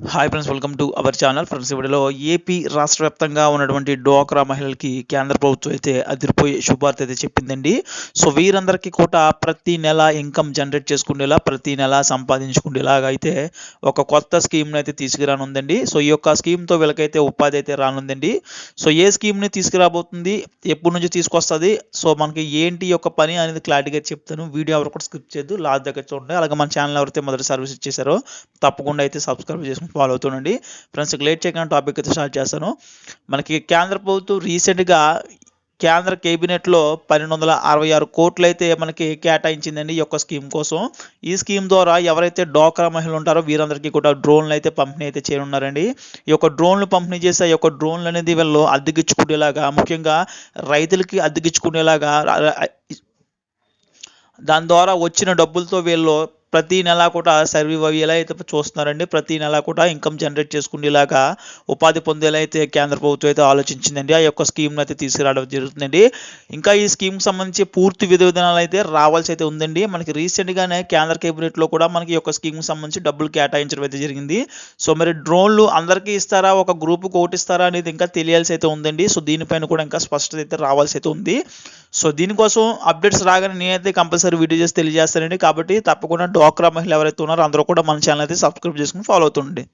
Hi friends welcome to our channel friends ఇవిడలో AP రాష్ట్ర వ్యాప్తంగా ఉన్నటువంటి డోక్రా మహిళలకి కేంద్ర ప్రభుత్వం అయితే అదిరిపోయే శుభార్త అయితే చెప్పిందండి. సో వీరందరికీ కూడా ప్రతి నెల ఇన్కమ్ జనరేట్ చేసుకునేలా ప్రతి నెల సంపాదించుకునేలాగా అయితే ఒక కొత్త స్కీమ్ని అయితే తీసుకురానుందండి. సో ఈ యొక్క స్కీమ్తో వీళ్ళకైతే ఉపాధి అయితే రానుందండి. సో ఏ స్కీమ్ని తీసుకురాబోతుంది ఎప్పటి నుంచి తీసుకొస్తుంది? సో మనకి ఏంటి యొక్క పని అనేది క్లారిటీగా చెప్తాను. వీడియో ఎవరు కూడా స్కిప్ చేయదు లాస్ట్ దగ్గర చూడండి. అలాగే మన ఛానల్ ఎవరైతే మొదటి సర్వీస్ ఇచ్చేసారో తప్పకుండా అయితే సబ్స్క్రైబ్ చేసుకుని ఫాలో అవుతుండండి. ఫ్రెండ్స్ లేట్ చేయకుండా టాపిక్ అయితే స్టార్ట్ చేస్తాను. మనకి కేంద్ర ప్రభుత్వం రీసెంట్గా కేంద్ర కేబినెట్లో పన్నెండు వందల అరవై ఆరు కోట్లు అయితే మనకి కేటాయించిందండి ఈ యొక్క స్కీమ్ కోసం. ఈ స్కీమ్ ద్వారా ఎవరైతే డోక్రా మహిళలు ఉంటారో వీరందరికీ కూడా డ్రోన్లు అయితే పంపిణీ అయితే చేయనున్నారండి. ఈ యొక్క డ్రోన్లు పంపిణీ చేసే ఈ యొక్క డ్రోన్లు అనేది వీళ్ళు అద్దెకిచ్చుకునేలాగా ముఖ్యంగా రైతులకి అద్దెకిచ్చుకునేలాగా దాని ద్వారా వచ్చిన డబ్బులతో వీళ్ళు ప్రతి నెల కూడా సర్వీవ్ అయ్యేలా అయితే చూస్తున్నారండి. ప్రతి నెల కూడా ఇన్కమ్ జనరేట్ చేసుకునేలాగా ఉపాధి పొందేలా అయితే కేంద్ర ప్రభుత్వం అయితే ఆలోచించిందండి. ఆ యొక్క స్కీమ్ని అయితే తీసుకురావడం జరుగుతుందండి. ఇంకా ఈ స్కీమ్ సంబంధించి పూర్తి విధి విధానాలు అయితే రావాల్సి అయితే ఉందండి. మనకి రీసెంట్గానే కేంద్ర కేబినెట్లో కూడా మనకి ఈ యొక్క స్కీమ్ సంబంధించి డబ్బులు కేటాయించడం అయితే జరిగింది. సో మరి డ్రోన్లు అందరికీ ఇస్తారా? ఒక గ్రూప్కి ఒకటి ఇస్తారా అనేది ఇంకా తెలియాల్సి అయితే ఉందండి. సో దీనిపైన కూడా ఇంకా స్పష్టత అయితే రావాల్సి అయితే ఉంది. సో దీనికోసం అప్డేట్స్ రాగానే నేనైతే కంపల్సరీ వీడియో చేసి తెలియజేస్తానండి. కాబట్టి తప్పకుండా డ్వాక్రా మహిళలు ఎవరైతే ఉన్నారో అందరూ కూడా మన ఛానల్ అయితే సబ్స్క్రైబ్ చేసుకుని ఫాలో అవుతుండండి.